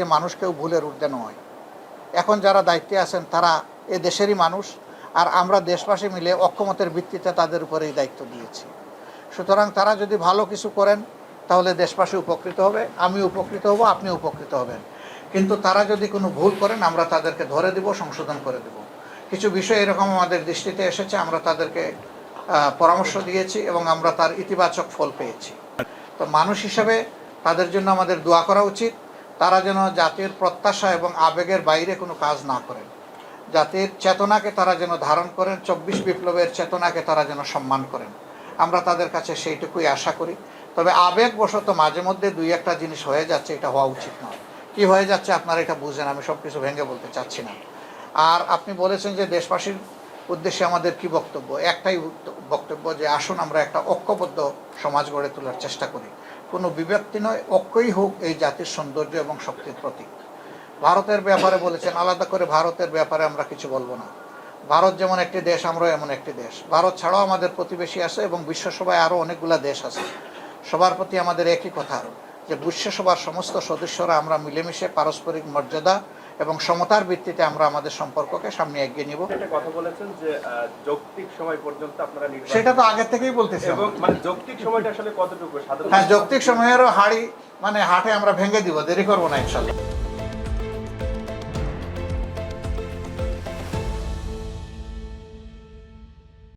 যে মানুষ কেউ ভুলের ঊর্ধ্বে নয়। এখন যারা দায়িত্বে আছেন, তারা এ দেশেরই মানুষ আর আমরা দেশবাসী মিলে অক্ষমতের ভিত্তিতে তাদের উপরে এই দায়িত্ব দিয়েছি। সুতরাং তারা যদি ভালো কিছু করেন, তাহলে দেশবাসী উপকৃত হবে, আমি উপকৃত হব, আপনি উপকৃত হবেন। কিন্তু তারা যদি কোনো ভুল করেন, আমরা তাদেরকে ধরে দিব, সংশোধন করে দেব। কিছু বিষয় এরকম আমাদের দৃষ্টিতে এসেছে, আমরা তাদেরকে পরামর্শ দিয়েছি এবং আমরা তার ইতিবাচক ফল পেয়েছি। তো মানুষ হিসাবে তাদের জন্য আমাদের দোয়া করা উচিত। তারা যেন জাতির প্রত্যাশা এবং আবেগের বাইরে কোনো কাজ না করেন। জাতির চেতনাকে তারা যেন ধারণ করেন, চব্বিশ বিপ্লবের চেতনাকে তারা যেন সম্মান করেন। আমরা তাদের কাছে সেইটুকুই আশা করি। তবে আবেগবশত মাঝে মধ্যে দুই একটা জিনিস হয়ে যাচ্ছে, এটা হওয়া উচিত নয়। কি হয়ে যাচ্ছে আপনারা এটা বুঝেন, আমি সব কিছু ভেঙে বলতে চাচ্ছি না। আর আপনি বলেছেন যে দেশবাসীর উদ্দেশ্যে আমাদের কি বক্তব্য? একটাই বক্তব্য যে আসুন আমরা একটা ঐক্যবদ্ধ সমাজ গড়ে তোলার চেষ্টা করি। কোনো বিভক্তি নয়, ঐক্যই হোক এই জাতির সৌন্দর্য এবং শক্তির প্রতীক। ভারতের ব্যাপারে বলেছেন, আলাদা করে ভারতের ব্যাপারে আমরা কিছু বলব না। ভারত যেমন একটি দেশ, আমরাও এমন একটি দেশ। ভারত ছাড়াও আমাদের প্রতিবেশী আছে এবং বিশ্বসভায় আরও অনেকগুলা দেশ আছে। সবার প্রতি আমাদের একই কথা যে বিশ্বসভার সমস্ত সদস্যরা আমরা মিলেমিশে পারস্পরিক মর্যাদা এবং সমতার ভিত্তিতে আমরা আমাদের সম্পর্ককে সামনে এগিয়ে নিব। কথা বলেছেন যে যৌক্তিক সময় পর্যন্ত আপনারা সেটা তো আগে থেকেই বলতেছি মানে যৌক্তিক সময়টা আসলে কতটুকু? হ্যাঁ যৌক্তিক সময়েরও হাড়ি মানে হাটে আমরা ভেঙে দিব দেরি করব না ইনশাল্লাহ।